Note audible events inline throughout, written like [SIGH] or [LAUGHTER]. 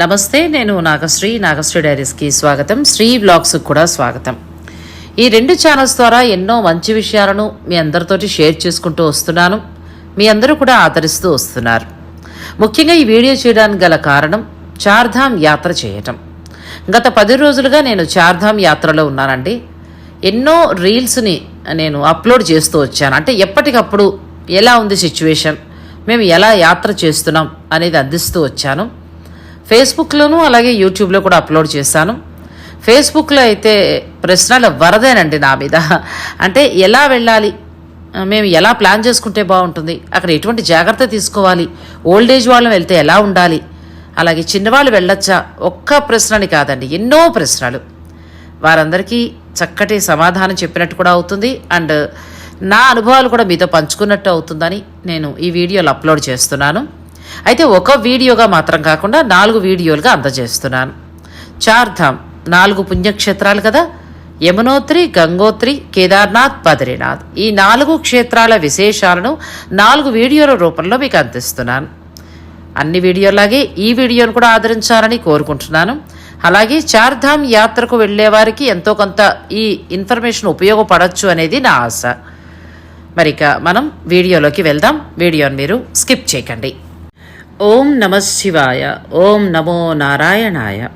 నమస్తే నేను నాగశ్రీ నాగశ్రీ డైరీస్కి స్వాగతం. శ్రీ బ్లాగ్స్కి కూడా స్వాగతం. ఈ రెండు ఛానల్స్ ద్వారా ఎన్నో మంచి విషయాలను మీ అందరితోటి షేర్ చేసుకుంటూ వస్తున్నాను. మీ అందరూ కూడా ఆదరిస్తూ వస్తున్నారు. ముఖ్యంగా ఈ వీడియో చేయడానికి గల కారణం చార్ధామ్ యాత్ర చేయటం. గత పది రోజులుగా నేను చార్ధామ్ యాత్రలో ఉన్నానండి. ఎన్నో రీల్స్ని నేను అప్లోడ్ చేస్తూ వచ్చాను. అంటే ఎప్పటికప్పుడు ఎలా ఉంది సిచ్యువేషన్ మేము ఎలా యాత్ర చేస్తున్నాం అనేది అందిస్తూ వచ్చాను. ఫేస్బుక్లోనూ అలాగే యూట్యూబ్లో కూడా అప్లోడ్ చేశాను. ఫేస్బుక్లో అయితే ప్రశ్నల వరదేనండి నా మీద. అంటే ఎలా వెళ్ళాలి? మేము ఎలా ప్లాన్ చేసుకుంటే బాగుంటుంది? అక్కడ ఎటువంటి జాగ్రత్త తీసుకోవాలి? ఓల్డ్ ఏజ్ వాళ్ళం వెళ్తే ఎలా ఉండాలి? అలాగే చిన్నవాళ్ళు వెళ్ళొచ్చా? ఒక్క ప్రశ్నని కాదండి ఎన్నో ప్రశ్నలు. వారందరికీ చక్కటి సమాధానం చెప్పినట్టు కూడా అవుతుంది. అండ్ నా అనుభవాలు కూడా మీతో పంచుకున్నట్టు అవుతుందని నేను ఈ వీడియోలు అప్లోడ్ చేస్తున్నాను. అయితే ఒక వీడియోగా మాత్రం కాకుండా నాలుగు వీడియోలుగా అందజేస్తున్నాను. చార్ధామ్ నాలుగు పుణ్యక్షేత్రాలు కదా? యమునోత్రి గంగోత్రి కేదార్నాథ్ బద్రీనాథ్. ఈ నాలుగు క్షేత్రాల విశేషాలను నాలుగు వీడియోల రూపంలో మీకు అందిస్తున్నాను. అన్ని వీడియోలాగే ఈ వీడియోను కూడా ఆదరించాలని కోరుకుంటున్నాను. అలాగే చార్ధామ్ యాత్రకు వెళ్ళేవారికి ఎంతో కొంత ఈ ఇన్ఫర్మేషన్ ఉపయోగపడచ్చు అనేది నా ఆశ. మరి ఇక మనం వీడియోలోకి వెళ్దాం. వీడియోని మీరు స్కిప్ చేయకండి. ఓం నమ శివాయ ఓం నమో నారాయణాయ.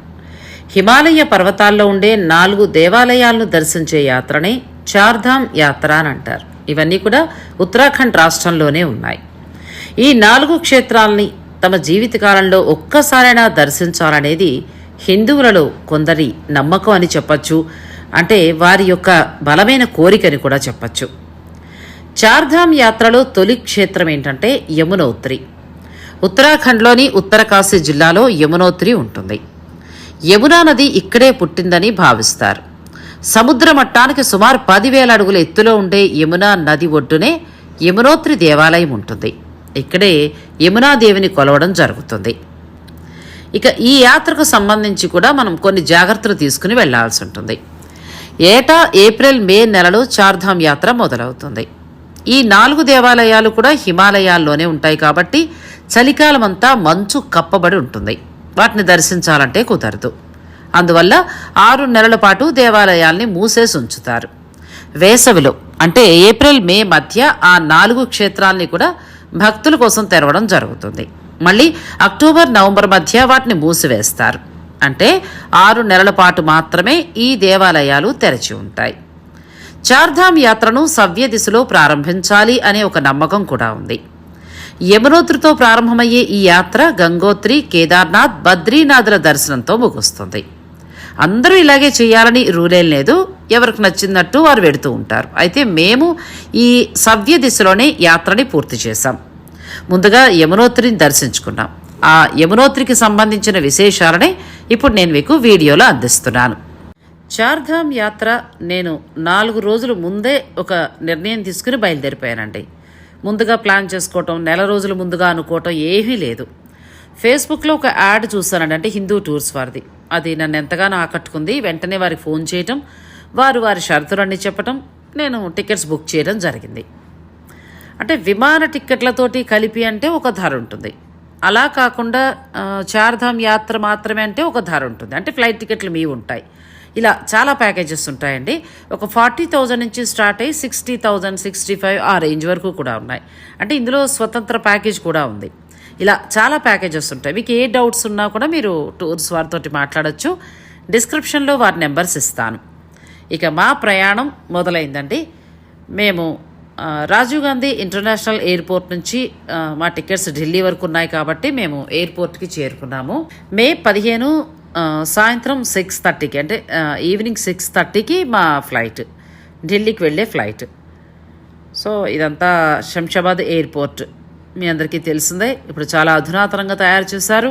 హిమాలయ పర్వతాల్లో ఉండే నాలుగు దేవాలయాలను దర్శించే యాత్రనే చార్ధామ్ యాత్ర అని అంటారు. ఇవన్నీ కూడా ఉత్తరాఖండ్ రాష్ట్రంలోనే ఉన్నాయి. ఈ నాలుగు క్షేత్రాలని తమ జీవితకాలంలో ఒక్కసారైనా దర్శించాలనేది హిందువులలో కొందరి నమ్మకం అని చెప్పచ్చు. అంటే వారి యొక్క బలమైన కోరికని కూడా చెప్పచ్చు. చార్ధామ్ యాత్రలో తొలి క్షేత్రం ఏంటంటే యమునోత్రి. ఉత్తరాఖండ్లోని ఉత్తరకాశీ జిల్లాలో యమునోత్రి ఉంటుంది. యమునా నది ఇక్కడే పుట్టిందని భావిస్తారు. సముద్ర మట్టానికి సుమారు పదివేల అడుగుల ఎత్తులో ఉండే యమునా నది ఒడ్డునే యమునోత్రి దేవాలయం ఉంటుంది. ఇక్కడే యమునాదేవిని కొలవడం జరుగుతుంది. ఇక ఈ యాత్రకు సంబంధించి కూడా మనం కొన్ని జాగ్రత్తలు తీసుకుని వెళ్ళాల్సి ఉంటుంది. ఏటా ఏప్రిల్ మే నెలలో చార్ధామ్ యాత్ర మొదలవుతుంది. ఈ నాలుగు దేవాలయాలు కూడా హిమాలయాల్లోనే ఉంటాయి కాబట్టి చలికాలమంతా మంచు కప్పబడి ఉంటుంది. వాటిని దర్శించాలంటే కుదరదు. అందువల్ల ఆరు నెలల పాటు దేవాలయాల్ని మూసేసి ఉంచుతారు. వేసవిలో అంటే ఏప్రిల్ మే మధ్య ఆ నాలుగు క్షేత్రాల్ని కూడా భక్తుల కోసం తెరవడం జరుగుతుంది. మళ్ళీ అక్టోబర్ నవంబర్ మధ్య వాటిని మూసివేస్తారు. అంటే ఆరు నెలల పాటు మాత్రమే ఈ దేవాలయాలు తెరచి ఉంటాయి. చార్ధామ్ యాత్రను సవ్య దిశలో ప్రారంభించాలి అనే ఒక నమ్మకం కూడా ఉంది. యమునోత్రితో ప్రారంభమయ్యే ఈ యాత్ర గంగోత్రి కేదార్నాథ్ బద్రీనాథుల దర్శనంతో ముగుస్తుంది. అందరూ ఇలాగే చేయాలని రూలేం లేదు. ఎవరికి నచ్చినట్టు వారు వెడుతూ ఉంటారు. అయితే మేము ఈ సవ్య దిశలోనే యాత్రని పూర్తి చేశాం. ముందుగా యమునోత్రిని దర్శించుకున్నాం. ఆ యమునోత్రికి సంబంధించిన విశేషాలనే ఇప్పుడు నేను మీకు వీడియోలో అందిస్తున్నాను. చార్ధామ్ యాత్ర నేను నాలుగు రోజుల ముందే ఒక నిర్ణయం తీసుకుని బయలుదేరిపోయానండి. ముందుగా ప్లాన్ చేసుకోవటం నెల రోజుల ముందుగా అనుకోవటం ఏమీ లేదు. ఫేస్బుక్లో ఒక యాడ్ చూస్తానండి అంటే హిందూ టూర్స్ వారిది. అది నన్ను ఎంతగానో ఆకట్టుకుంది. వెంటనే వారికి ఫోన్ చేయటం వారు వారి షరతులన్నీ చెప్పటం నేను టికెట్స్ బుక్ చేయడం జరిగింది. అంటే విమాన టిక్కెట్లతోటి కలిపి అంటే ఒక ధర ఉంటుంది. అలా కాకుండా చార్ధామ్ యాత్ర మాత్రమే అంటే ఒక ధర ఉంటుంది. అంటే ఫ్లైట్ టికెట్లు మీ ఉంటాయి. ఇలా చాలా ప్యాకేజెస్ ఉంటాయండి. ఒక ఫార్టీ థౌజండ్ నుంచి స్టార్ట్ అయ్యి సిక్స్టీ థౌజండ్ సిక్స్టీ ఫైవ్ ఆ రేంజ్ వరకు కూడా ఉన్నాయి. అంటే ఇందులో స్వతంత్ర ప్యాకేజ్ కూడా ఉంది. ఇలా చాలా ప్యాకేజెస్ ఉంటాయి. మీకు ఏ డౌట్స్ ఉన్నా కూడా మీరు టూర్స్ వారితోటి మాట్లాడొచ్చు. డిస్క్రిప్షన్లో వారి నెంబర్స్ ఇస్తాను. ఇక మా ప్రయాణం మొదలైందండి. మేము రాజీవ్ గాంధీ ఇంటర్నేషనల్ ఎయిర్పోర్ట్ నుంచి మా టికెట్స్ ఢిల్లీ వరకు ఉన్నాయి కాబట్టి మేము ఎయిర్పోర్ట్కి చేరుకున్నాము. మే పదిహేను సాయంత్రం సిక్స్ థర్టీకి అంటే ఈవినింగ్ సిక్స్ థర్టీకి మా ఫ్లైట్ ఢిల్లీకి వెళ్ళే ఫ్లైట్ సో ఇదంతా శంషాబాద్ ఎయిర్పోర్ట్. మీ అందరికీ తెలిసిందే ఇప్పుడు చాలా అధునాతనంగా తయారు చేశారు.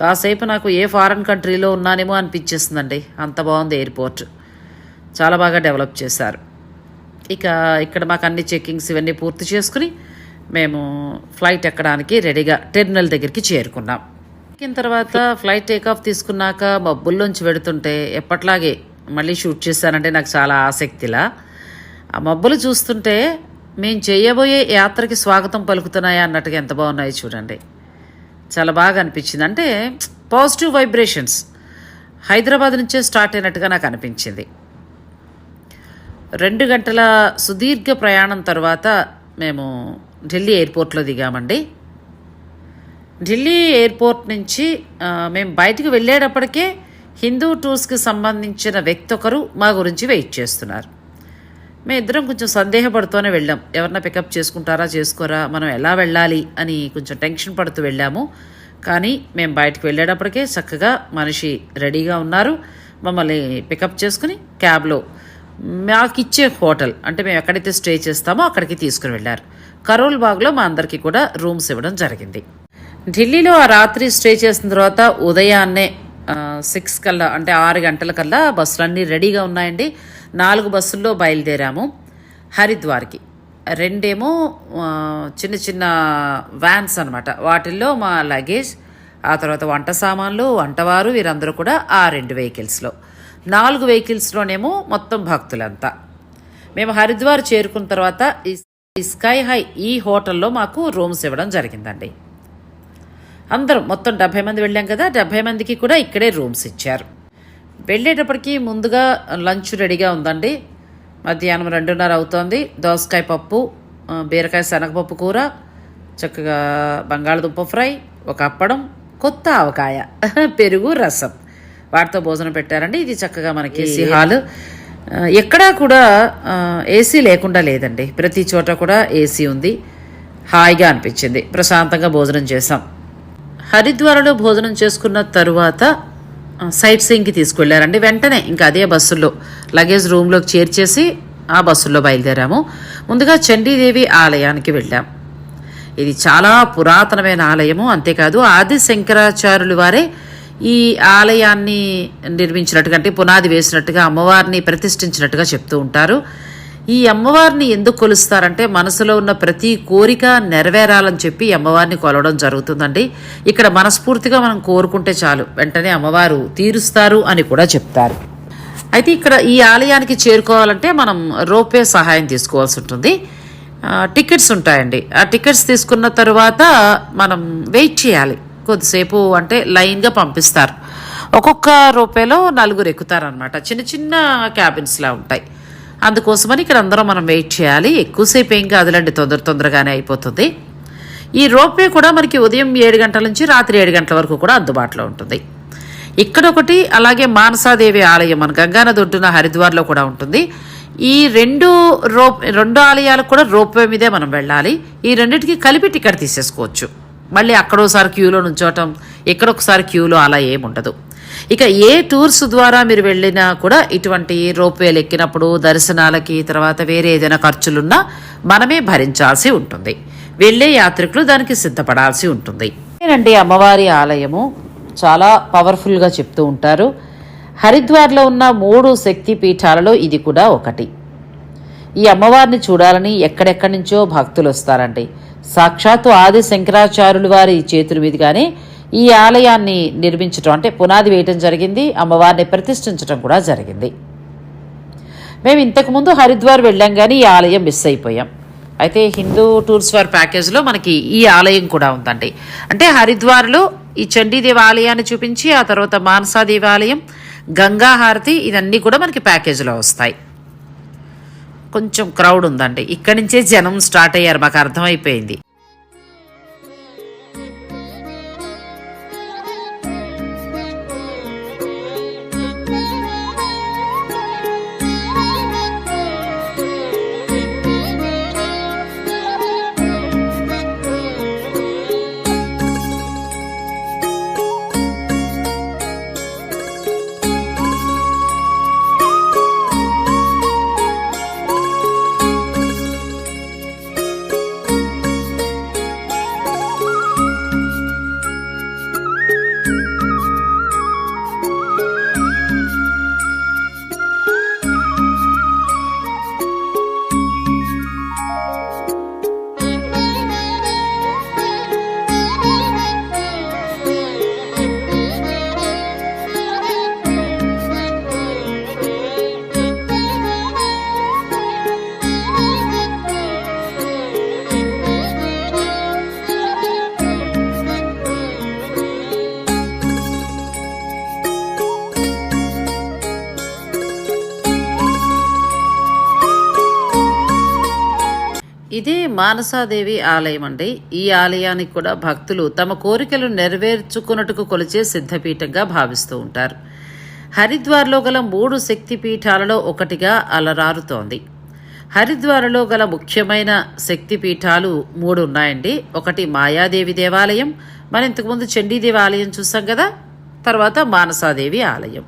కాసేపు నాకు ఏ ఫారెన్ కంట్రీలో ఉన్నానేమో అనిపించేస్తుందండి అంత బాగుంది ఎయిర్పోర్ట్. చాలా బాగా డెవలప్ చేశారు. ఇక ఇక్కడ మాకు అన్ని చెక్కింగ్స్ ఇవన్నీ పూర్తి చేసుకుని మేము ఫ్లైట్ ఎక్కడానికి రెడీగా టెర్మినల్ దగ్గరికి చేరుకున్నాం. ఎక్కిన తర్వాత ఫ్లైట్ టేక్ ఆఫ్ తీసుకున్నాక మబ్బుల్లోంచి వెడుతుంటే ఎప్పట్లాగే మళ్ళీ షూట్ చేశానంటే నాకు చాలా ఆసక్తిలా. ఆ మబ్బులు చూస్తుంటే మేము చేయబోయే యాత్రకి స్వాగతం పలుకుతున్నాయా అన్నట్టుగా ఎంత బాగున్నాయి చూడండి. చాలా బాగా అనిపించింది. అంటే పాజిటివ్ వైబ్రేషన్స్ హైదరాబాద్ నుంచే స్టార్ట్ అయినట్టుగా నాకు అనిపించింది. రెండు గంటల సుదీర్ఘ ప్రయాణం తర్వాత మేము ఢిల్లీ ఎయిర్పోర్ట్లో దిగామండి. ఢిల్లీ ఎయిర్పోర్ట్ నుంచి మేము బయటికి వెళ్ళేటప్పటికే హిందూ టూర్స్కి సంబంధించిన వ్యక్తి ఒకరు మా గురించి వెయిట్ చేస్తున్నారు. మేము ఇద్దరం కొంచెం సందేహపడుతూనే వెళ్ళాం. ఎవరన్నా పికప్ చేసుకుంటారా చేసుకోరా మనం ఎలా వెళ్ళాలి అని కొంచెం టెన్షన్ పడుతూ వెళ్ళాము. కానీ మేము బయటకు వెళ్ళేటప్పటికే చక్కగా మనిషి రెడీగా ఉన్నారు. మమ్మల్ని పికప్ చేసుకుని క్యాబ్లో మాకు ఇచ్చే హోటల్ అంటే మేము ఎక్కడైతే స్టే చేస్తామో అక్కడికి తీసుకుని వెళ్ళారు. కరోల్ బాగ్లో మా అందరికీ కూడా రూమ్స్ ఇవ్వడం జరిగింది. ఢిల్లీలో ఆ రాత్రి స్టే చేసిన తర్వాత ఉదయాన్నే సిక్స్ కల్లా అంటే ఆరు గంటల కల్లా బస్సులన్నీ రెడీగా ఉన్నాయండి. నాలుగు బస్సుల్లో బయలుదేరాము. హరిద్వార్కి. రెండేమో చిన్న చిన్న వ్యాన్స్ అనమాట వాటిల్లో మా లగేజ్ ఆ తర్వాత వంట సామాన్లు వంటవారు వీరందరూ కూడా ఆ రెండు వెహికల్స్లో. నాలుగు వెహికల్స్లోనేమో మొత్తం భక్తులంతా. మేము హరిద్వార్ చేరుకున్న తర్వాత ఈ స్కై హై ఈ హోటల్లో మాకు రూమ్స్ ఇవ్వడం జరిగిందండి. అందరం మొత్తం డెబ్భై మంది వెళ్ళాం కదా డెబ్భై మందికి కూడా ఇక్కడే రూమ్స్ ఇచ్చారు. వెళ్ళేటప్పటికి ముందుగా లంచ్ రెడీగా ఉందండి. మధ్యాహ్నం రెండున్నర అవుతోంది. దోసకాయ పప్పు బీరకాయ శనగపప్పు కూర చక్కగా బంగాళదుంప ఫ్రై ఒక అప్పడం కొత్త ఆవకాయ [LAUGHS] పెరుగు రసం. వాటితో భోజనం పెట్టారండి. ఇది చక్కగా మనకి ఏసీ హాల్. ఎక్కడా కూడా ఏసీ లేకుండా లేదండి. ప్రతి చోట కూడా ఏసీ ఉంది. హాయిగా అనిపించింది. ప్రశాంతంగా భోజనం చేసాం హరిద్వార్లో భోజనం చేసుకున్న తరువాత సైట్ సీయింగ్కి తీసుకెళ్ళారండి వెంటనే ఇంకా అదే బస్సులో లగేజ్ రూమ్లోకి చేర్చేసి ఆ బస్సుల్లో బయలుదేరాము. ముందుగా చండీదేవి ఆలయానికి వెళ్ళాం. ఇది చాలా పురాతనమైన ఆలయము అంతేకాదు ఆది శంకరాచార్యులు వారే ఈ ఆలయాన్ని నిర్మించినట్టుగా అంటే పునాది వేసినట్టుగా అమ్మవారిని ప్రతిష్ఠించినట్టుగా చెప్తూ ఉంటారు. ఈ అమ్మవారిని ఎందుకు కొలుస్తారంటే మనసులో ఉన్న ప్రతి కోరిక నెరవేరాలని చెప్పి అమ్మవారిని కొలవడం జరుగుతుందండి. ఇక్కడ మనస్ఫూర్తిగా మనం కోరుకుంటే చాలు వెంటనే అమ్మవారు తీరుస్తారు అని కూడా చెప్తారు. అయితే ఇక్కడ ఈ ఆలయానికి చేరుకోవాలంటే మనం రోపే సహాయం తీసుకోవాల్సి ఉంటుంది. టికెట్స్ ఉంటాయండి. ఆ టికెట్స్ తీసుకున్న తర్వాత మనం వెయిట్ చేయాలి. కొద్దిసేపు అంటే లైన్గా పంపిస్తారు. ఒక్కొక్క రూపాయలో నలుగురు ఎక్కుతారనమాట చిన్న చిన్న క్యాబిన్స్లా ఉంటాయి. అందుకోసమని ఇక్కడ అందరం మనం వెయిట్ చేయాలి. ఎక్కువసేపు ఏం కాదులండి తొందర తొందరగానే అయిపోతుంది. ఈ రోప్వే కూడా మనకి ఉదయం ఏడు గంటల నుంచి రాత్రి ఏడు గంటల వరకు కూడా అందుబాటులో ఉంటుంది. ఇక్కడ ఒకటి అలాగే మానసాదేవి ఆలయం మన గంగానది ఒడ్డున హరిద్వార్లో కూడా ఉంటుంది. ఈ రెండు రోప్ రెండు ఆలయాలకు కూడా రోప్వే మీదే మనం వెళ్ళాలి. ఈ రెండింటికి కలిపి టికెట్ తీసేసుకోవచ్చు. మళ్ళీ అక్కడోసారి క్యూలో నుంచోటం ఇక్కడొకసారి క్యూలో అలా ఏముండదు. ఇక ఏ టూర్స్ ద్వారా మీరు వెళ్ళినా కూడా ఇటువంటి రోప్వేలు ఎక్కినప్పుడు దర్శనాలకి తర్వాత వేరే ఏదైనా ఖర్చులున్నా మనమే భరించాల్సి ఉంటుంది. వెళ్ళే యాత్రికులు దానికి సిద్ధపడాల్సి ఉంటుంది. ఏంటంటే అమ్మవారి ఆలయము. చాలా పవర్ఫుల్గా చెప్తూ ఉంటారు. హరిద్వార్లో ఉన్న మూడు శక్తి పీఠాలలో ఇది కూడా ఒకటి. ఈ అమ్మవారిని చూడాలని ఎక్కడెక్కడి నుంచో భక్తులు వస్తారండి. సాక్షాత్తు ఆది శంకరాచార్యులు వారి చేతుల మీదుగానే ఈ ఆలయాన్ని నిర్మించడం అంటే పునాది వేయటం జరిగింది అమ్మవారిని ప్రతిష్ఠించడం కూడా జరిగింది. మేము ఇంతకుముందు హరిద్వార్ వెళ్ళాం కానీ ఈ ఆలయం మిస్ అయిపోయాం. అయితే హిందూ టూర్స్ ఫర్ ప్యాకేజ్లో మనకి ఈ ఆలయం కూడా ఉందండి. అంటే హరిద్వార్లో ఈ చండీదేవి ఆలయాన్ని చూపించి ఆ తర్వాత మానసాదేవి ఆలయం గంగా హారతి ఇవన్నీ కూడా మనకి ప్యాకేజీలో వస్తాయి. కొంచెం క్రౌడ్ ఉందండి. ఇక్కడి నుంచే జనం స్టార్ట్ అయ్యారు మాకు అర్థమైపోయింది. ఇదే మానసాదేవి ఆలయం అండి. ఈ ఆలయానికి కూడా భక్తులు తమ కోరికలు నెరవేర్చుకున్నట్టుకు కొలిచే సిద్ధపీఠంగా భావిస్తూ ఉంటారు. హరిద్వార్లో గల మూడు శక్తి పీఠాలలో ఒకటిగా అలరారుతోంది. హరిద్వార్లో గల ముఖ్యమైన శక్తి పీఠాలు మూడు ఉన్నాయండి. ఒకటి మాయాదేవి దేవాలయం మనం ఇంతకుముందు చండీదేవి ఆలయం చూసాం కదా తర్వాత మానసాదేవి ఆలయం.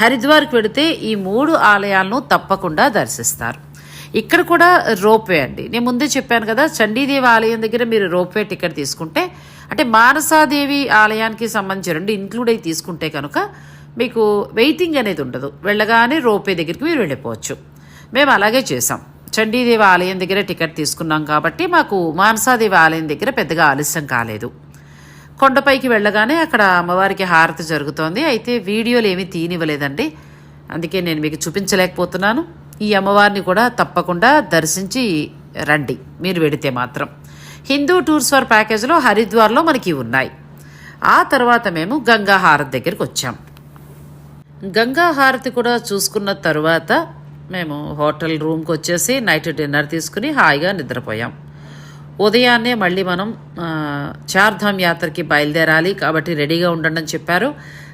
హరిద్వార్కి వెడితే ఈ మూడు ఆలయాలను తప్పకుండా దర్శిస్తారు. ఇక్కడ కూడా రోప్వే అండి. నేను ముందే చెప్పాను కదా చండీదేవి ఆలయం దగ్గర మీరు రోప్వే టికెట్ తీసుకుంటే అంటే మానసాదేవి ఆలయానికి సంబంధించి రెండు ఇంక్లూడ్ అయి తీసుకుంటే కనుక మీకు వెయిటింగ్ అనేది ఉండదు. వెళ్ళగానే రోప్వే దగ్గరికి మీరు వెళ్ళిపోవచ్చు. మేము అలాగే చేసాం చండీదేవి ఆలయం దగ్గర టికెట్ తీసుకున్నాం కాబట్టి మాకు మానసాదేవి ఆలయం దగ్గర పెద్దగా ఆలస్యం కాలేదు. కొండపైకి వెళ్ళగానే అక్కడ అమ్మవారికి హారతి జరుగుతోంది. అయితే వీడియోలు ఏమీ తీనివ్వలేదండి. అందుకే నేను మీకు చూపించలేకపోతున్నాను. ఈ అమ్మవారిని కూడా తప్పకుండా దర్శించి రండి. మీరు వెడితే మాత్రం. హిందూ టూర్స్ ఫర్ ప్యాకేజ్లో హరిద్వార్లో మనకి ఉన్నాయి. ఆ తర్వాత మేము గంగా హారతి దగ్గరికి వచ్చాం. గంగా హారతి కూడా చూసుకున్న తరువాత మేము హోటల్ రూమ్కి వచ్చేసి నైట్ డిన్నర్ తీసుకుని హాయిగా నిద్రపోయాం. ఉదయాన్నే మళ్ళీ మనం చార్ధామ్ యాత్రకి బయలుదేరాలి కాబట్టి రెడీగా ఉండండి అని చెప్పారు.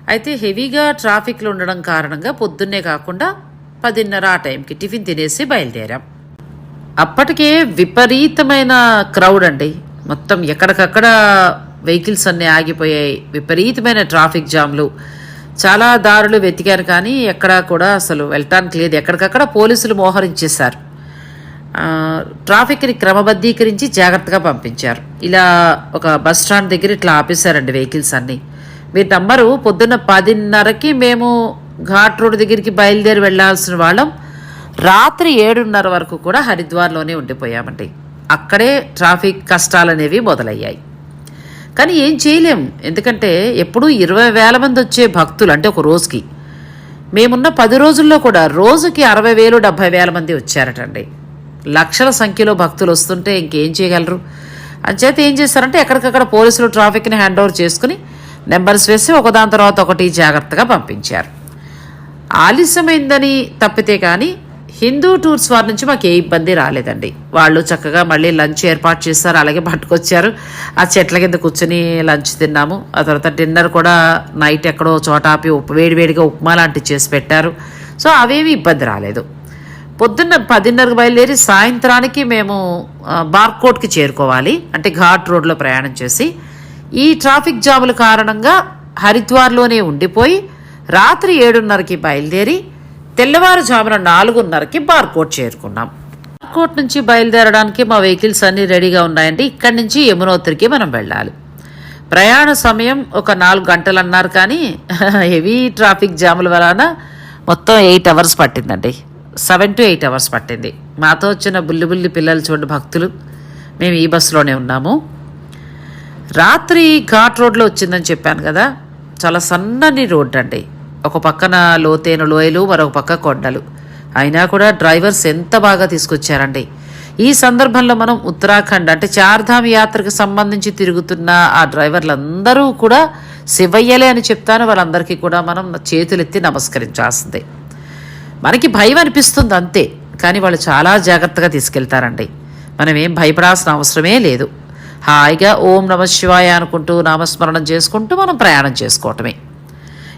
అయితే హెవీగా ట్రాఫిక్లు ఉండడం కారణంగా పొద్దున్నే కాకుండా పదిన్నర ఆ టైంకి టిఫిన్ తినేసి బయలుదేరాం. అప్పటికే విపరీతమైన క్రౌడ్ అండి. మొత్తం ఎక్కడికక్కడ వెహికల్స్ అన్నీ ఆగిపోయాయి. విపరీతమైన ట్రాఫిక్ జామ్లు. చాలా దారులు వెతికారు కానీ ఎక్కడా కూడా అసలు వెళ్ళటానికి లేదు. ఎక్కడికక్కడ పోలీసులు మోహరించేశారు. ట్రాఫిక్ని క్రమబద్ధీకరించి జాగ్రత్తగా పంపించారు. ఇలా ఒక బస్ స్టాండ్ దగ్గర ఇట్లా ఆపేశారండి వెహికల్స్ అన్నీ. మీరు నమ్మరు పొద్దున్న పదిన్నరకి మేము ఘాట్ రోడ్ దగ్గరికి బయలుదేరి వెళ్ళాల్సిన వాళ్ళం రాత్రి ఏడున్నర వరకు కూడా హరిద్వార్లోనే ఉండిపోయామండి. అక్కడే ట్రాఫిక్ కష్టాలు అనేవి మొదలయ్యాయి. కానీ ఏం చేయలేం. ఎందుకంటే ఎప్పుడూ ఇరవై వేల మంది వచ్చే భక్తులు అంటే ఒక రోజుకి. మేమున్న పది రోజుల్లో కూడా రోజుకి అరవై వేలు డెబ్భై వేల మంది వచ్చారటండి. లక్షల సంఖ్యలో భక్తులు వస్తుంటే ఇంకేం చేయగలరు? అంచేత ఏం చేశారంటే ఎక్కడికక్కడ పోలీసులు ట్రాఫిక్ని హ్యాండ్ ఓవర్ చేసుకుని నెంబర్స్ వేసి ఒకదాని తర్వాత ఒకటి జాగ్రత్తగా పంపించారు. ఆలస్యమైందని తప్పితే కానీ హిందూ టూర్స్ వారి నుంచి మాకు ఏ ఇబ్బంది రాలేదండి. వాళ్ళు చక్కగా మళ్ళీ లంచ్ ఏర్పాటు చేస్తారు అలాగే పట్టుకొచ్చారు. ఆ చెట్ల కింద కూర్చొని లంచ్ తిన్నాము. ఆ తర్వాత డిన్నర్ కూడా నైట్ ఎక్కడో చోట ఆపి ఉప్ వేడివేడిగా ఉప్మా లాంటివి చేసి పెట్టారు. సో అవేమి ఇబ్బంది రాలేదు. పొద్దున్న పదిన్నరకు బయలుదేరి సాయంత్రానికి మేము బార్కోట్కి చేరుకోవాలి. అంటే ఘాట్ రోడ్లో ప్రయాణం చేసి ఈ ట్రాఫిక్ జాముల కారణంగా హరిద్వార్లోనే ఉండిపోయి రాత్రి ఏడున్నరకి బయలుదేరి తెల్లవారుజామున నాలుగున్నరకి బార్కోట్ చేరుకున్నాం. బార్కోట్ నుంచి బయలుదేరడానికి మా వెహికల్స్ అన్నీ రెడీగా ఉన్నాయండి. ఇక్కడి నుంచి యమునోత్రికి మనం వెళ్ళాలి. ప్రయాణ సమయం ఒక నాలుగు గంటలు అన్నారు కానీ [LAUGHS] హెవీ ట్రాఫిక్ జాముల వలన మొత్తం ఎయిట్ అవర్స్ పట్టిందండి. సెవెన్ టు ఎయిట్ అవర్స్ పట్టింది. మాతో వచ్చిన బుల్లి బుల్లి పిల్లలు చూడండి భక్తులు. మేము ఈ బస్సులోనే ఉన్నాము. రాత్రి ఘాట్ రోడ్లో వచ్చిందని చెప్పాను కదా. చాలా సన్నని రోడ్డు అండి ఒక పక్కన లోతైన లోయలు మరొక పక్క కొండలు. అయినా కూడా డ్రైవర్స్ ఎంత బాగా తీసుకొచ్చారండి. ఈ సందర్భంలో మనం ఉత్తరాఖండ్ అంటే చార్ధామ్ యాత్రకు సంబంధించి తిరుగుతున్న ఆ డ్రైవర్లందరూ కూడా శివయ్యలే అని చెప్తాను. వాళ్ళందరికీ కూడా మనం చేతులెత్తి నమస్కరించాల్సిందే. మనకి భయం అనిపిస్తుంది అంతే కానీ వాళ్ళు చాలా జాగ్రత్తగా తీసుకెళ్తారండి. మనం ఏం భయపడాల్సిన అవసరమే లేదు. హాయిగా ఓం నమ శివాయ అనుకుంటూ నామస్మరణం చేసుకుంటూ మనం ప్రయాణం చేసుకోవటమే.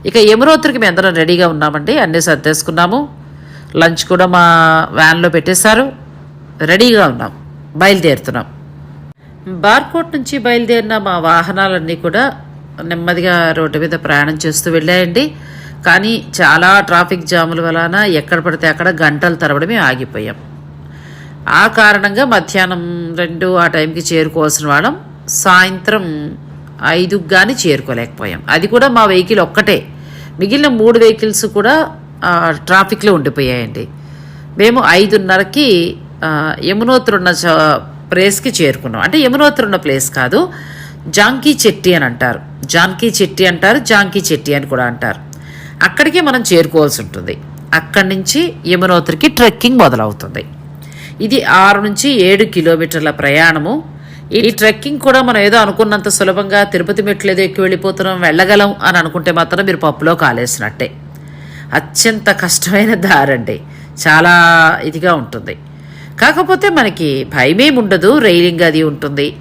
ఇక యమునోత్రికి మేము అందరం రెడీగా ఉన్నామండి. అన్నీ సర్దేసుకున్నాము. లంచ్ కూడా మా వ్యాన్లో పెట్టేశారు. రెడీగా ఉన్నాం. బయలుదేరుతున్నాం. బార్కోట్ నుంచి బయలుదేరిన మా వాహనాలన్నీ కూడా నెమ్మదిగా రోడ్డు మీద ప్రయాణం చేస్తూ వెళ్ళాయండి. కానీ చాలా ట్రాఫిక్ జాముల వలన ఎక్కడ పడితే అక్కడ గంటలు తరబడి మేము ఆగిపోయాం. ఆ కారణంగా మధ్యాహ్నం రెండు ఆ టైంకి చేరుకోవాల్సిన వాళ్ళం. సాయంత్రం ఐదుకు కానీ చేరుకోలేకపోయాం. అది కూడా మా వెహికల్ ఒక్కటే. మిగిలిన మూడు వెహికల్స్ కూడా ట్రాఫిక్లో ఉండిపోయాయండి. మేము ఐదున్నరకి ఆ, ఉన్న ప్లేస్కి చేరుకున్నాం. అంటే యమునోత్రి ఉన్న ప్లేస్ కాదు జాంకీ చెట్టి అని అంటారు. జాంకీ చెట్టి అంటారు జాంకీ చెట్టి అని కూడా అంటారు. అక్కడికి మనం చేరుకోవాల్సి ఉంటుంది. అక్కడి నుంచి యమునోత్రికి ట్రెక్కింగ్ మొదలవుతుంది. ఇది ఆరు నుంచి ఏడు కిలోమీటర్ల ప్రయాణము. ఈ ట్రెక్కింగ్ కూడా మనం ఏదో అనుకున్నంత సులభంగా తిరుపతి మెట్లు ఏదో ఎక్కి వెళ్ళిపోతున్నాం వెళ్ళగలం అని అనుకుంటే మాత్రం మీరు పప్పులో కాలేసినట్టే. అత్యంత కష్టమైన దారండి. చాలా ఇదిగా ఉంటుంది. కాకపోతే మనకి భయమేం ఉండదు రైలింగ్ అది ఉంటుంది.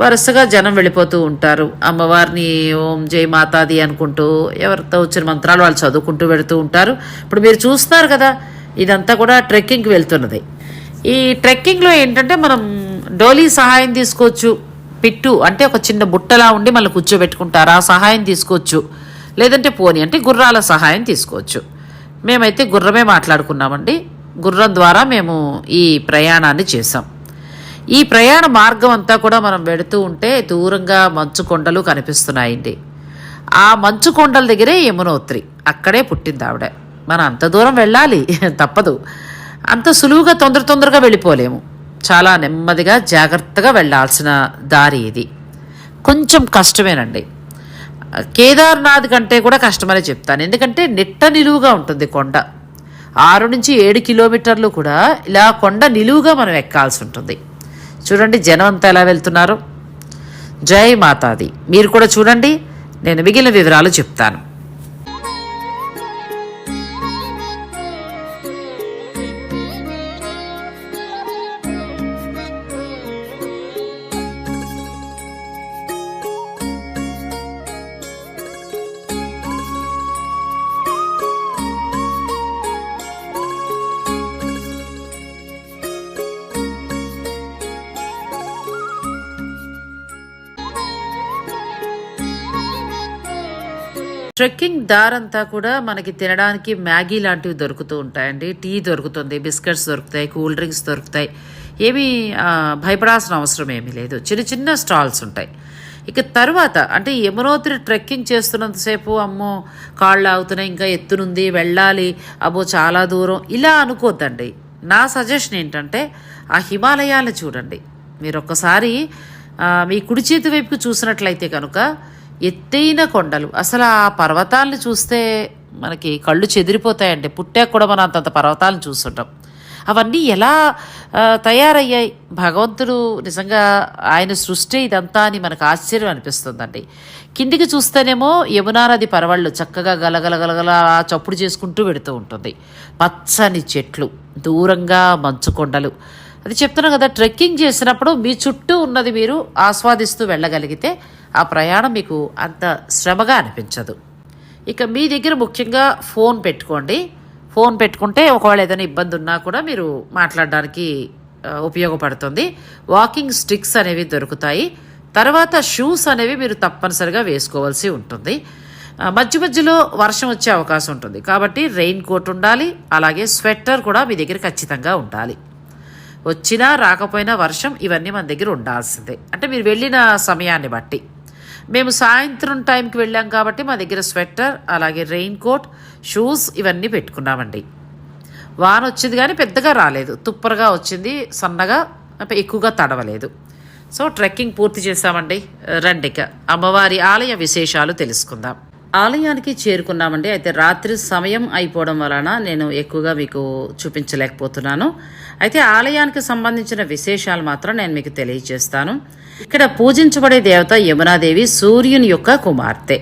వరుసగా జనం వెళ్ళిపోతూ ఉంటారు. అమ్మవారిని ఓం జై మాతాది అనుకుంటూ ఎవరితో వచ్చిన మంత్రాలు వాళ్ళు చదువుకుంటూ వెళుతూ ఉంటారు. ఇప్పుడు మీరు చూస్తున్నారు కదా ఇదంతా కూడా ట్రెక్కింగ్కి వెళ్తున్నది. ఈ ట్రెక్కింగ్లో ఏంటంటే మనం డోలీ సహాయం తీసుకోవచ్చు. పిట్టు అంటే ఒక చిన్న బుట్టలా ఉండి మళ్ళీ కూర్చోబెట్టుకుంటారు. ఆ సహాయం తీసుకోవచ్చు. లేదంటే పోనీ అంటే గుర్రాల సహాయం తీసుకోవచ్చు. మేమైతే గుర్రమే మాట్లాడుకున్నామండి. గుర్రం ద్వారా మేము ఈ ప్రయాణాన్ని చేసాం ఈ ప్రయాణ మార్గం అంతా కూడా మనం వెడుతూ ఉంటే దూరంగా మంచు కొండలు కనిపిస్తున్నాయండి. ఆ మంచు కొండల దగ్గరే యమునోత్రి. అక్కడే పుట్టింది ఆవిడ. మనం అంత దూరం వెళ్ళాలి? [LAUGHS] తప్పదు. అంత సులువుగా తొందర తొందరగా వెళ్ళిపోలేము. చాలా నెమ్మదిగా జాగ్రత్తగా వెళ్ళాల్సిన దారి ఇది. కొంచెం కష్టమేనండి. కేదార్నాథ్ కంటే కూడా కష్టమనే చెప్తాను. ఎందుకంటే నిట్ట నిలువుగా ఉంటుంది కొండ. ఆరు నుంచి ఏడు కిలోమీటర్లు కూడా ఇలా కొండ నిలువుగా మనం ఎక్కాల్సి ఉంటుంది. చూడండి జనం అంతా ఎలా వెళ్తున్నారు? జై మాతాది. మీరు కూడా చూడండి నేను మిగిలిన వివరాలు చెప్తాను. ట్రెక్కింగ్ దారంతా కూడా మనకి తినడానికి మ్యాగీ లాంటివి దొరుకుతూ ఉంటాయండి. టీ దొరుకుతుంది బిస్కెట్స్ దొరుకుతాయి కూల్ డ్రింక్స్ దొరుకుతాయి. ఏమీ భయపడాల్సిన అవసరం ఏమీ లేదు. చిన్న చిన్న స్టాల్స్ ఉంటాయి. ఇక తర్వాత అంటే యమునోత్రి ట్రెక్కింగ్ చేస్తున్నంతసేపు అమ్మో కాళ్ళు ఆగుతున్నాయి ఇంకా ఎత్తునుంది వెళ్ళాలి అబ్బో చాలా దూరం. ఇలా అనుకోద్దండి. నా సజెషన్ ఏంటంటే ఆ హిమాలయాలను చూడండి. మీరు ఒక్కసారి మీ కుడి చేతి వైపుకు చూసినట్లయితే కనుక ఎత్తైన కొండలు. అసలు ఆ పర్వతాలను చూస్తే మనకి కళ్ళు చెదిరిపోతాయండి. పుట్టాక కూడా మనం అంతంత పర్వతాలను చూస్తుంటాం. అవన్నీ ఎలా తయారయ్యాయి? భగవంతుడు నిజంగా ఆయన సృష్టి ఇదంతా అని మనకు ఆశ్చర్యం అనిపిస్తుందండి. కిందికి చూస్తేనేమో యమునా నది పరవళ్ళు చక్కగా గలగల గలగల చప్పుడు చేసుకుంటూ పెడుతూ ఉంటుంది. పచ్చని చెట్లు దూరంగా మంచు కొండలు. అది చెప్తున్నాను కదా ట్రెక్కింగ్ చేసినప్పుడు మీ చుట్టూ ఉన్నది మీరు ఆస్వాదిస్తూ వెళ్ళగలిగితే ఆ ప్రయాణం మీకు అంత శ్రమగా అనిపించదు. ఇక మీ దగ్గర ముఖ్యంగా ఫోన్ పెట్టుకోండి. ఫోన్ పెట్టుకుంటే ఒకవేళ ఏదైనా ఇబ్బంది ఉన్నా కూడా మీరు మాట్లాడడానికి ఉపయోగపడుతుంది. వాకింగ్ స్టిక్స్ అనేవి దొరుకుతాయి. తర్వాత షూస్ అనేవి మీరు తప్పనిసరిగా వేసుకోవాల్సి ఉంటుంది. మధ్య మధ్యలో వర్షం వచ్చే అవకాశం ఉంటుంది. కాబట్టి రెయిన్ కోట్ ఉండాలి అలాగే స్వెటర్ కూడా మీ దగ్గర ఖచ్చితంగా ఉండాలి. వచ్చినా రాకపోయినా వర్షం ఇవన్నీ మన దగ్గర ఉండాల్సిందే. అంటే మీరు వెళ్ళిన సమయాన్ని బట్టి. మేము సాయంత్రం టైంకి వెళ్ళాం కాబట్టి మా దగ్గర స్వెటర్ అలాగే రెయిన్ కోట్ షూస్ ఇవన్నీ పెట్టుకున్నామండి. వాన వచ్చింది కానీ పెద్దగా రాలేదు. తుప్పరగా వచ్చింది సన్నగా ఎక్కువగా తడవలేదు. సో ట్రెక్కింగ్ పూర్తి చేశామండి. రండిక. అమ్మవారి ఆలయ విశేషాలు తెలుసుకుందాం. ఆలయానికి చేరుకున్నామండి. అయితే రాత్రి సమయం అయిపోవడం వలన నేను ఎక్కువగా మీకు చూపించలేకపోతున్నాను. అయితే ఆలయానికి సంబంధించిన విశేషాలు మాత్రం నేను మీకు తెలియజేస్తాను. ఇక్కడ పూజించబడే దేవత యమునాదేవి సూర్యుని యొక్క కుమార్తె.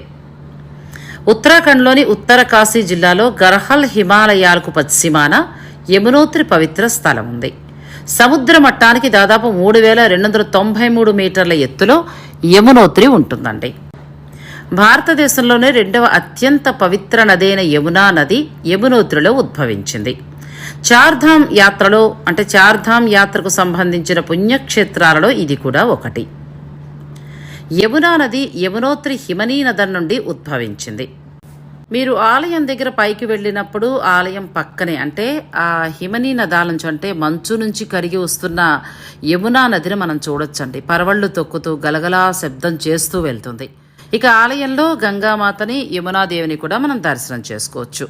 ఉత్తరాఖండ్లోని ఉత్తర కాశీ జిల్లాలో గర్హల్ హిమాలయాలకు పశ్చిమాన యమునోత్రి పవిత్ర స్థలం ఉంది. సముద్ర మట్టానికి దాదాపు మూడు వేల రెండు వందల తొంభై మూడు మీటర్ల ఎత్తులో యమునోత్రి ఉంటుందండి. భారతదేశంలోనే రెండవ అత్యంత పవిత్ర నదైన యమునా నది యమునోత్రిలో ఉద్భవించింది. చార్ధామ్ యాత్రలో అంటే చార్ధామ్ యాత్రకు సంబంధించిన పుణ్యక్షేత్రాలలో ఇది కూడా ఒకటి. యమునా నది యమునోత్రి హిమనీ నదం నుండి ఉద్భవించింది. మీరు ఆలయం దగ్గర పైకి వెళ్ళినప్పుడు ఆలయం పక్కనే అంటే ఆ హిమనీ నదాల నుంచి అంటే మంచు నుంచి కరిగి వస్తున్న యమునా నదిని మనం చూడొచ్చండి. పరవళ్ళు తొక్కుతూ గలగలా శబ్దం చేస్తూ వెళ్తుంది. ఇక ఆలయంలో గంగామాతని యమునాదేవిని కూడా మనం దర్శనం చేసుకోవచ్చు.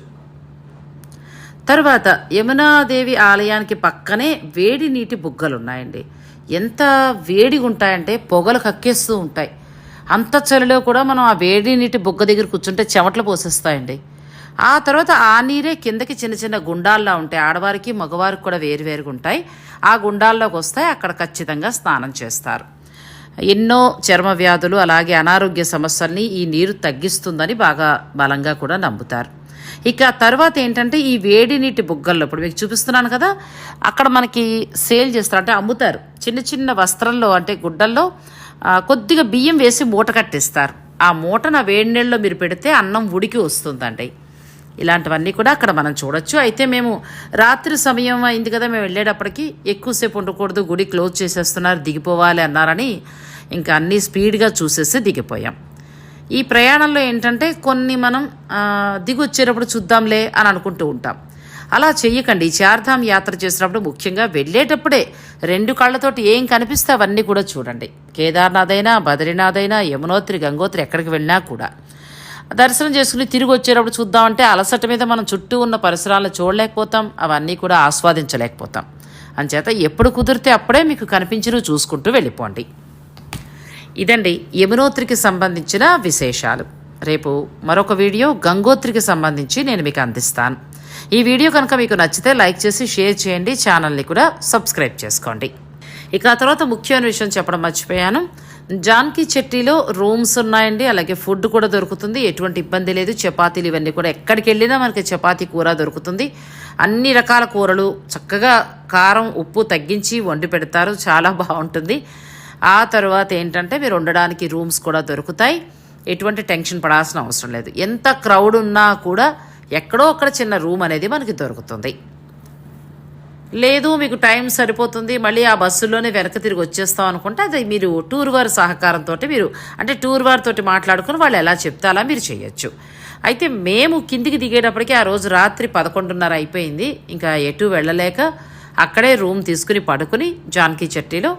తర్వాత యమునాదేవి ఆలయానికి పక్కనే వేడి నీటి బుగ్గలు ఉన్నాయండి ఎంత వేడిగా ఉంటాయంటే పొగలు కక్కేస్తూ ఉంటాయి. అంత చలిలో కూడా మనం ఆ వేడి నీటి బుగ్గ దగ్గర కూర్చుంటే చెమటలు పోసేస్తాయండి. ఆ తర్వాత ఆ నీరే కిందకి చిన్న చిన్న గుండాల్లా ఉంటాయి. ఆడవారికి మగవారికి కూడా వేరువేరుగా ఉంటాయి. ఆ గుండాల్లోకి వస్తాయి అక్కడ ఖచ్చితంగా స్నానం చేస్తారు. ఎన్నో చర్మ వ్యాధులు అలాగే అనారోగ్య సమస్యల్ని ఈ నీరు తగ్గిస్తుందని బాగా బలంగా కూడా నమ్ముతారు. ఇక తర్వాత ఏంటంటే ఈ వేడి నీటి బుగ్గల్లో ఇప్పుడు మీకు చూపిస్తున్నాను కదా అక్కడ మనకి సేల్ చేస్తారు అంటే అమ్ముతారు. చిన్న చిన్న వస్త్రంలో అంటే గుడ్డల్లో కొద్దిగా బియ్యం వేసి మూట కట్టిస్తారు. ఆ మూటన వేడి నీళ్ళలో మీరు పెడితే అన్నం ఉడికి వస్తుందండి. ఇలాంటివన్నీ కూడా అక్కడ మనం చూడొచ్చు. అయితే మేము రాత్రి సమయం అయింది కదా మేము వెళ్ళేటప్పటికి ఎక్కువసేపు ఉండకూడదు గుడి క్లోజ్ చేసేస్తున్నారు దిగిపోవాలి అన్నారని ఇంకా అన్నీ స్పీడ్గా చూసేసి దిగిపోయాం. ఈ ప్రయాణంలో ఏంటంటే కొన్ని మనం దిగొచ్చేటప్పుడు చూద్దాంలే అని అనుకుంటూ ఉంటాం. అలా చెయ్యకండి. చార్ధామ్ యాత్ర చేసినప్పుడు ముఖ్యంగా వెళ్ళేటప్పుడే రెండు కళ్ళతోటి ఏం కనిపిస్తే అవన్నీ కూడా చూడండి. కేదార్నాథ్ అయినా బద్రీనాథ్ అయినా యమునోత్రి గంగోత్రి ఎక్కడికి వెళ్ళినా కూడా. దర్శనం చేసుకుని తిరిగి వచ్చేటప్పుడు చూద్దామంటే అలసట మీద మనం చుట్టూ ఉన్న పరిసరాలను చూడలేకపోతాం. అవన్నీ కూడా ఆస్వాదించలేకపోతాం. అంచేత ఎప్పుడు కుదిరితే అప్పుడే మీకు కనిపించినవి చూసుకుంటూ వెళ్ళిపోండి. ఇదండి యమునోత్రికి సంబంధించిన విశేషాలు. రేపు మరొక వీడియో గంగోత్రికి సంబంధించి నేను మీకు అందిస్తాను. ఈ వీడియో కనుక మీకు నచ్చితే లైక్ చేసి షేర్ చేయండి ఛానల్ని కూడా సబ్స్క్రైబ్ చేసుకోండి. ఇక ఆ తర్వాత ముఖ్యమైన విషయం చెప్పడం మర్చిపోయాను. జాన్కీ చెట్టిలో రూమ్స్ ఉన్నాయండి. అలాగే ఫుడ్ కూడా దొరుకుతుంది. ఎటువంటి ఇబ్బంది లేదు. చపాతీలు ఇవన్నీ కూడా ఎక్కడికి వెళ్ళినా మనకి చపాతీ కూర దొరుకుతుంది. అన్ని రకాల కూరలు చక్కగా కారం ఉప్పు తగ్గించి వండి పెడతారు. చాలా బాగుంటుంది. ఆ తర్వాత ఏంటంటే మీరు ఉండడానికి రూమ్స్ కూడా దొరుకుతాయి. ఎటువంటి టెన్షన్ పడాల్సిన అవసరం లేదు. ఎంత క్రౌడ్ ఉన్నా కూడా ఎక్కడో అక్కడ చిన్న రూమ్ అనేది మనకి దొరుకుతుంది. లేదు మీకు టైం సరిపోతుంది మళ్ళీ ఆ బస్సులోనే వెనక తిరిగి వచ్చేస్తాం అనుకుంటే అది మీరు టూర్ వారి సహకారంతో మీరు అంటే టూర్ వారితో మాట్లాడుకుని వాళ్ళు ఎలా చెప్తే అలా మీరు చేయొచ్చు. అయితే మేము కిందికి దిగేటప్పటికి ఆ రోజు రాత్రి పదకొండున్నర అయిపోయింది. ఇంకా ఎటు వెళ్ళలేక అక్కడే రూమ్ తీసుకుని పడుకుని జాన్కీ చెట్టిలో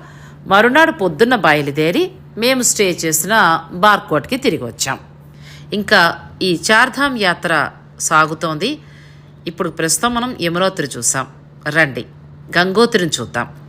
మరునాడు పొద్దున్న బయలుదేరి మేము స్టే చేసిన బార్కోట్కి తిరిగి వచ్చాం. ఇంకా ఈ చార్ధామ్ యాత్ర సాగుతోంది. ఇప్పుడు ప్రస్తుతం మనం యమునోత్రి చూసాం. రండి. గంగోత్రిని చూద్దాం.